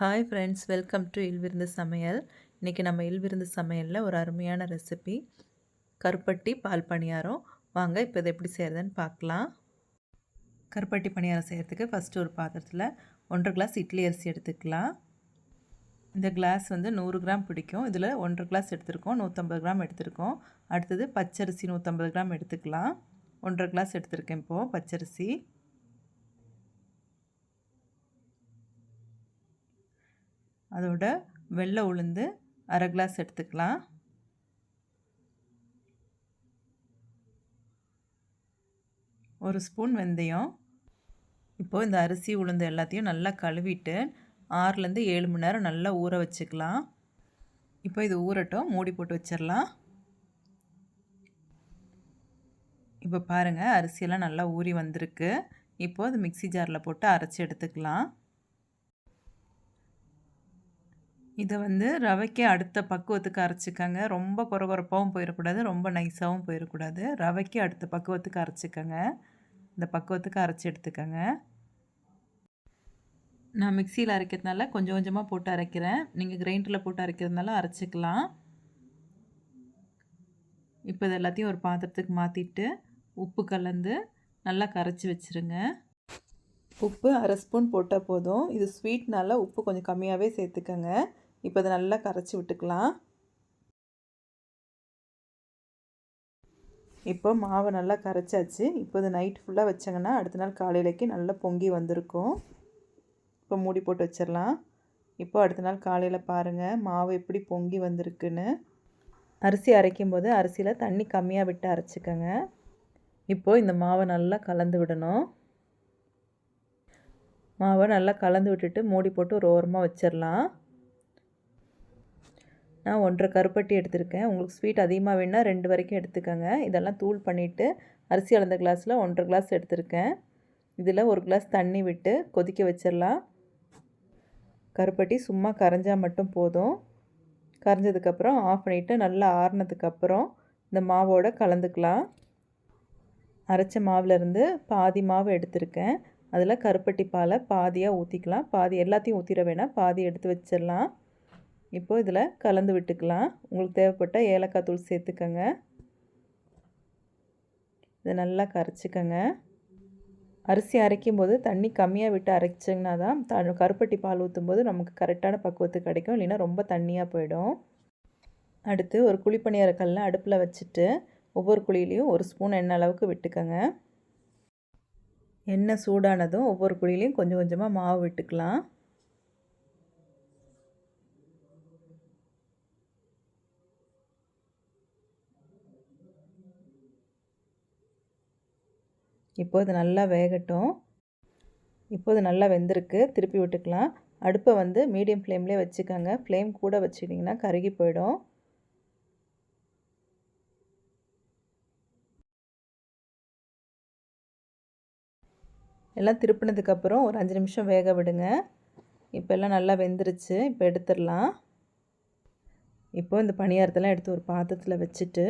Hi friends welcome to இல்விருந்து சமையல் இன்றைக்கி நம்ம இல்விருந்து சமையலில் ஒரு அருமையான ரெசிபி கருப்பட்டி பால் பணியாரம். வாங்க இப்போ இதை எப்படி செய்கிறதுன்னு பார்க்கலாம். கருப்பட்டி பணியாரம் செய்கிறதுக்கு ஃபஸ்ட்டு ஒரு பாத்திரத்தில் ஒன்றரை கிளாஸ் இட்லி அரிசி எடுத்துக்கலாம். இந்த கிளாஸ் வந்து நூறு கிராம் பிடிக்கும். இதில் ஒன்றரை கிளாஸ் எடுத்துருக்கோம் நூற்றம்பது கிராம் எடுத்துருக்கோம். அடுத்தது பச்சரிசி நூற்றம்பது கிராம் எடுத்துக்கலாம். ஒன்றரை கிளாஸ் எடுத்திருக்கேன் இப்போது பச்சரிசி. அதோட வெள்ளை உளுந்து அரை கிளாஸ் எடுத்துக்கலாம். ஒரு ஸ்பூன் வெந்தயம். இப்போது இந்த அரிசி உளுந்து எல்லாத்தையும் நல்லா கழுவிட்டு ஆறுலேருந்து ஏழு மணி நேரம் நல்லா ஊற வச்சுக்கலாம். இப்போ இது ஊறட்டும் மூடி போட்டு வச்சிடலாம். இப்போ பாருங்கள் அரிசியெல்லாம் நல்லா ஊறி வந்திருக்கு. இப்போது அது மிக்சி ஜாரில் போட்டு அரைச்சி எடுத்துக்கலாம். இதை வந்து ரவைக்கு அடுத்த பக்குவத்துக்கு அரைச்சிக்கங்க. ரொம்ப குறகுறப்பாகவும் போயிடக்கூடாது ரொம்ப நைஸாகவும் போயிடக்கூடாது ரவைக்கு அடுத்த பக்குவத்துக்கு அரைச்சிக்கங்க. இந்த பக்குவத்துக்கு அரைச்சி எடுத்துக்கங்க. நான் மிக்சியில் அரைக்கிறதுனால கொஞ்சம் கொஞ்சமாக போட்டு அரைக்கிறேன். நீங்கள் கிரைண்டரில் போட்டு அரைக்கிறதுனால அரைச்சிக்கலாம். இப்போ இது எல்லாத்தையும் ஒரு பாத்திரத்துக்கு மாற்றிட்டு உப்பு கலந்து நல்லா கரைச்சி வச்சுருங்க. உப்பு அரை ஸ்பூன் போட்டால் போதும். இது ஸ்வீட்னால உப்பு கொஞ்சம் கம்மியாகவே சேர்த்துக்கங்க. இப்போ அதை நல்லா கரைச்சி விட்டுக்கலாம். இப்போ மாவை நல்லா கரைச்சாச்சு. இப்போ இது நைட் ஃபுல்லாக வச்சாங்கன்னா அடுத்த நாள் காலையிலக்கு நல்லா பொங்கி வந்திருக்கும். இப்போ மூடி போட்டு வச்சிடலாம். இப்போ அடுத்த நாள் காலையில் பாருங்கள் மாவு எப்படி பொங்கி வந்திருக்குன்னு. அரிசி அரைக்கும் போது அரிசியில் தண்ணி கம்மியாக விட்டு அரைச்சிக்கோங்க. இப்போது இந்த மாவை நல்லா கலந்து விடணும். மாவை நல்லா கலந்து விட்டுட்டு மூடி போட்டு ஒரு ஓரமாக வச்சிடலாம். நான் ஒன்றரை கருப்பட்டி எடுத்திருக்கேன். உங்களுக்கு ஸ்வீட் அதிகமாக வேணால் ரெண்டு வரைக்கும் எடுத்துக்கோங்க. இதெல்லாம் தூள் பண்ணிவிட்டு அரிசி அளந்த கிளாஸில் ஒன்றரை கிளாஸ் எடுத்திருக்கேன். இதில் ஒரு கிளாஸ் தண்ணி விட்டு கொதிக்க வச்சிடலாம். கருப்பட்டி சும்மா கரைஞ்சால் மட்டும் போதும். கரைஞ்சதுக்கப்புறம் ஆஃப் பண்ணிவிட்டு நல்லா ஆறுனதுக்கப்புறம் இந்த மாவோடு கலந்துக்கலாம். அரைச்ச மாவுலேருந்து பாதி மாவு எடுத்திருக்கேன். அதில் கருப்பட்டி பாலை பாதியாக ஊற்றிக்கலாம் பாதி எல்லாத்தையும் ஊற்றிட வேணாம். பாதி எடுத்து வச்சிடலாம். இப்போது இதில் கலந்து விட்டுக்கலாம். உங்களுக்கு தேவைப்பட்ட ஏலக்காய் தூள் சேர்த்துக்கோங்க. இதை நல்லா கரைச்சிக்கோங்க. அரிசி அரைக்கும் போது தண்ணி கம்மியாக விட்டு அரைச்சிங்கன்னா தான் த கருப்பட்டி பால் ஊற்றும்போது நமக்கு கரெக்டான பக்குவத்து கிடைக்கும். இல்லைன்னா ரொம்ப தண்ணியாக போயிடும். அடுத்து ஒரு குழிப்பணியார கல்லை அடுப்பில் வச்சுட்டு ஒவ்வொரு குழியிலையும் ஒரு ஸ்பூன் எண்ணெய் அளவுக்கு விட்டுக்கோங்க. எண்ணெய் சூடானதும் ஒவ்வொரு குழியிலையும் கொஞ்சம் கொஞ்சமாக மாவு விட்டுக்கலாம். இப்போது நல்லா வேகட்டும். இப்போது நல்லா வெந்திருக்கு. திருப்பி விட்டுக்கலாம். அடுப்பை வந்து மீடியம் ஃப்ளேம்லேயே வச்சுக்கோங்க. ஃப்ளேம் கூட வச்சுக்கிட்டிங்கன்னா கருகி போயிடும். எல்லாம் திருப்பினதுக்கப்புறம் ஒரு அஞ்சு நிமிஷம் வேக விடுங்க. இப்போ எல்லாம் நல்லா வெந்துருச்சு. இப்போ எடுத்துடலாம். இப்போது இந்த பணியாரத்தெல்லாம் எடுத்து ஒரு பாத்திரத்தில் வச்சுட்டு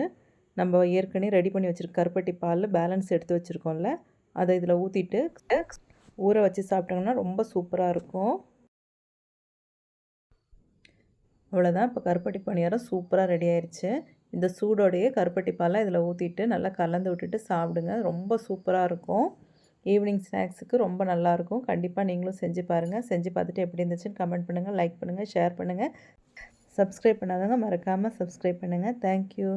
நம்ம ஏற்கனவே ரெடி பண்ணி வச்சுருக்க கருப்பட்டி பாலில் பேலன்ஸ் எடுத்து வச்சுருக்கோம்ல அதை இதில் ஊற்றிட்டு ஊற வச்சு சாப்பிட்டாங்கன்னா ரொம்ப சூப்பராக இருக்கும். அவ்வளோதான் இப்போ கருப்பட்டி பணியாரம் சூப்பராக ரெடி ஆயிடுச்சு இந்த சூடோடையே கருப்பட்டி பாலை இதில் ஊற்றிட்டு நல்லா கலந்து விட்டுட்டு சாப்பிடுங்க. ரொம்ப சூப்பராக இருக்கும். ஈவினிங் ஸ்நாக்ஸுக்கு ரொம்ப நல்லாயிருக்கும் கண்டிப்பாக நீங்களும் செஞ்சு பாருங்கள் செஞ்சு பார்த்துட்டு எப்படி இருந்துச்சுன்னு கமெண்ட் பண்ணுங்கள் லைக் பண்ணுங்கள் ஷேர் பண்ணுங்கள் சப்ஸ்கிரைப் பண்ணாதவங்க மறக்காமல் சப்ஸ்கிரைப் பண்ணுங்கள் தேங்க்யூ